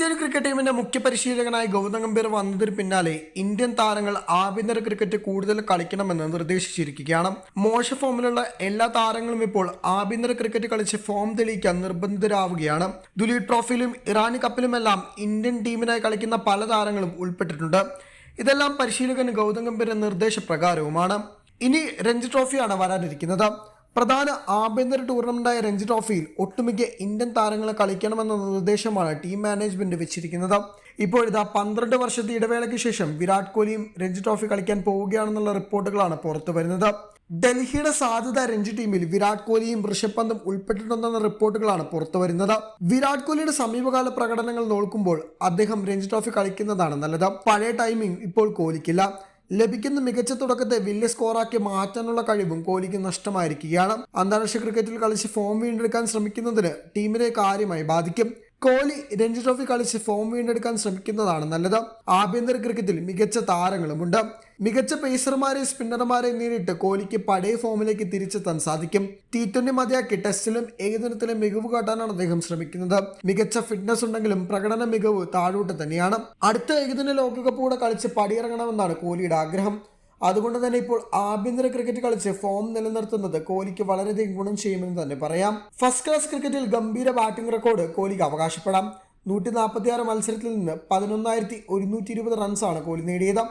Indian cricket ടീമിന്റെ മുഖ്യ പരിശീലകനായി ഗൗതം ഗംഭീർ വന്നതിന് പിന്നാലെ ഇന്ത്യൻ താരങ്ങൾ ആഭ്യന്തര ക്രിക്കറ്റ് കൂടുതൽ കളിക്കണമെന്ന് നിർദ്ദേശിച്ചിരിക്കുകയാണ്. മോശ ഫോമിലുള്ള എല്ലാ താരങ്ങളും ഇപ്പോൾ ആഭ്യന്തര ക്രിക്കറ്റ് കളിച്ച് ഫോം തെളിയിക്കാൻ നിർബന്ധിതരാവുകയാണ്. ദുലീപ് ട്രോഫിയിലും ഇറാനി കപ്പിലുമെല്ലാം ഇന്ത്യൻ ടീമിനായി കളിക്കുന്ന പല താരങ്ങളും ഉൾപ്പെട്ടിട്ടുണ്ട്. ഇതെല്ലാം പരിശീലകൻ ഗൗതം ഗംഭീറിന്റെ നിർദ്ദേശപ്രകാരവുമാണ്. ഇനി രഞ്ജി ട്രോഫിയാണ് വരാനിരിക്കുന്നത്. പ്രധാന ആഭ്യന്തര ടൂർണമെന്റായ രഞ്ജി ട്രോഫിയിൽ ഒട്ടുമിക്ക ഇന്ത്യൻ താരങ്ങളെ കളിക്കണമെന്ന നിർദ്ദേശമാണ് ടീം മാനേജ്മെന്റ് വെച്ചിരിക്കുന്നത്. ഇപ്പോഴിതാ പന്ത്രണ്ട് വർഷത്തെ ഇടവേളയ്ക്ക് ശേഷം വിരാട് കോഹ്ലിയും രഞ്ജി ട്രോഫി കളിക്കാൻ പോവുകയാണെന്നുള്ള റിപ്പോർട്ടുകളാണ് പുറത്തു വരുന്നത്. ഡൽഹിയുടെ സാധ്യത രഞ്ജി ടീമിൽ വിരാട് കോഹ്ലിയും ഋഷഭ് പന്തും ഉൾപ്പെട്ടിട്ടുണ്ടെന്ന റിപ്പോർട്ടുകളാണ് പുറത്തു വരുന്നത്. വിരാട് കോഹ്ലിയുടെ സമീപകാല പ്രകടനങ്ങൾ നോക്കുമ്പോൾ അദ്ദേഹം രഞ്ജി ട്രോഫി കളിക്കുന്നതാണ് നല്ലത്. പഴയ ടൈമിംഗ് ഇപ്പോൾ കോഹ്ലിക്കില്ല. ലഭിക്കുന്ന മികച്ച തുടക്കത്തെ വലിയ സ്കോറാക്കി മാറ്റാനുള്ള കഴിവും കോഹ്ലിക്ക് നഷ്ടമായിരിക്കുകയാണ്. അന്താരാഷ്ട്ര ക്രിക്കറ്റിൽ കളിച്ച് ഫോം വീണ്ടെടുക്കാൻ ശ്രമിക്കുന്നതിന് ടീമിനെ കാര്യമായി ബാധിക്കും. കോഹ്ലി രഞ്ജി ട്രോഫി കളിച്ച് ഫോം വീണ്ടെടുക്കാൻ ശ്രമിക്കുന്നതാണ് നല്ലത്. ആഭ്യന്തര ക്രിക്കറ്റിൽ മികച്ച താരങ്ങളുമുണ്ട്. മികച്ച പേസർമാരെ സ്പിന്നർമാരെ നേരിട്ട് കോഹ്ലിക്ക് പഴയ ഫോമിലേക്ക് തിരിച്ചെത്താൻ സാധിക്കും. ടി ട്വന്റി മതിയാക്കി ടെസ്റ്റിലും ഏകദിനത്തിലും മികവ് കാട്ടാനാണ് അദ്ദേഹം ശ്രമിക്കുന്നത്. മികച്ച ഫിറ്റ്നസ് ഉണ്ടെങ്കിലും പ്രകടന മികവ് താഴോട്ട് തന്നെയാണ്. അടുത്ത ഏകദിന ലോകകപ്പ് കൂടെ കളിച്ച് പടിയിറങ്ങണമെന്നാണ് കോഹ്ലിയുടെ ആഗ്രഹം. അതുകൊണ്ട് തന്നെ ഇപ്പോൾ ആഭ്യന്തര ക്രിക്കറ്റ് കളിച്ച് ഫോം നിലനിർത്തുന്നത് കോഹ്ലിക്ക് വളരെയധികം ഗുണം ചെയ്യുമെന്ന് തന്നെ പറയാം. ഫസ്റ്റ് ക്ലാസ് ക്രിക്കറ്റിൽ ഗംഭീര ബാറ്റിംഗ് റെക്കോർഡ് കോഹ്ലിക്ക് അവകാശപ്പെടാം. നൂറ്റി നാൽപ്പത്തി ആറ് മത്സരത്തിൽ നിന്ന് പതിനൊന്നായിരത്തി ഒരുന്നൂറ്റി ഇരുപത് റൺസാണ് കോഹ്ലി നേടിയത്.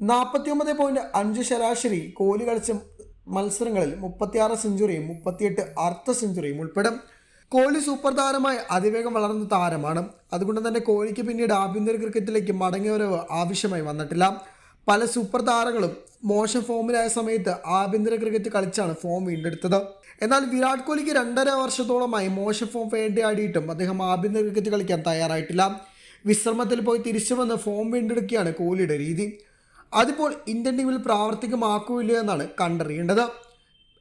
നാൽപ്പത്തി ഒമ്പത് പോയിന്റ് അഞ്ച് ശരാശരി കോഹ്ലി കളിച്ച മത്സരങ്ങളിൽ മുപ്പത്തിയാറ് സെഞ്ചുറിയും മുപ്പത്തിയെട്ട് അർദ്ധ സെഞ്ചുറിയും ഉൾപ്പെടും. കോഹ്ലി സൂപ്പർ താരമായി അതിവേഗം വളർന്ന താരമാണ്. അതുകൊണ്ട് തന്നെ കോഹ്ലിക്ക് പിന്നീട് ആഭ്യന്തര ക്രിക്കറ്റിലേക്ക് മടങ്ങിയവരവ് ആവശ്യമായി വന്നിട്ടില്ല. പല സൂപ്പർ താരങ്ങളും മോശം ഫോമിലായ സമയത്ത് ആഭ്യന്തര ക്രിക്കറ്റ് കളിച്ചാണ് ഫോം വീണ്ടെടുത്തത്. എന്നാൽ വിരാട് കോഹ്ലിക്ക് രണ്ടര വർഷത്തോളമായി മോശം ഫോം വേണ്ടിയാടിയിട്ടും അദ്ദേഹം ആഭ്യന്തര ക്രിക്കറ്റ് കളിക്കാൻ തയ്യാറായിട്ടില്ല. വിശ്രമത്തിൽ പോയി തിരിച്ചു വന്ന് ഫോം വീണ്ടെടുക്കുകയാണ് കോഹ്ലിയുടെ രീതി. അതിപ്പോൾ ഇന്ത്യൻ ടീമിൽ പ്രാവർത്തികമാക്കൂല എന്നാണ് കണ്ടറിയേണ്ടത്.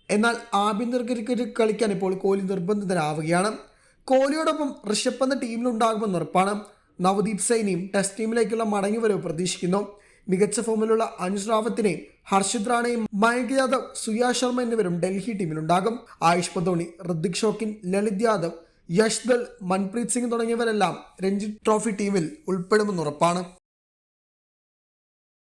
എന്നാൽ ആഭ്യന്തര ക്രിക്കറ്റ് കളിക്കാൻ ഇപ്പോൾ കോഹ്ലി നിർബന്ധിതരാവുകയാണ് കോഹ്ലിയോടൊപ്പം ഋഷഭ് പന്ത് ടീമിലുണ്ടാകുമെന്ന് ഉറപ്പാണ്. നവദീപ് സൈനിയും ടെസ്റ്റ് ടീമിലേക്കുള്ള മടങ്ങിവരവ് പ്രതീക്ഷിക്കുന്നു. മികച്ച ഫോമിലുള്ള അനുജ് റാവത്തിനെയും ഹർഷിത് റാണയും മയങ്ക് യാദവ് സുയാ ശർമ്മ എന്നിവരും ഡൽഹി ടീമിലുണ്ടാകും. ആയുഷ് പതോണി ഋതിക് ഷോക്കിൻ ലളിത് യാദവ് യശ്ദൽ മൻപ്രീത് സിംഗ് തുടങ്ങിയവരെല്ലാം രഞ്ജി ട്രോഫി ടീമിൽ ഉൾപ്പെടുമെന്ന് ഉറപ്പാണ്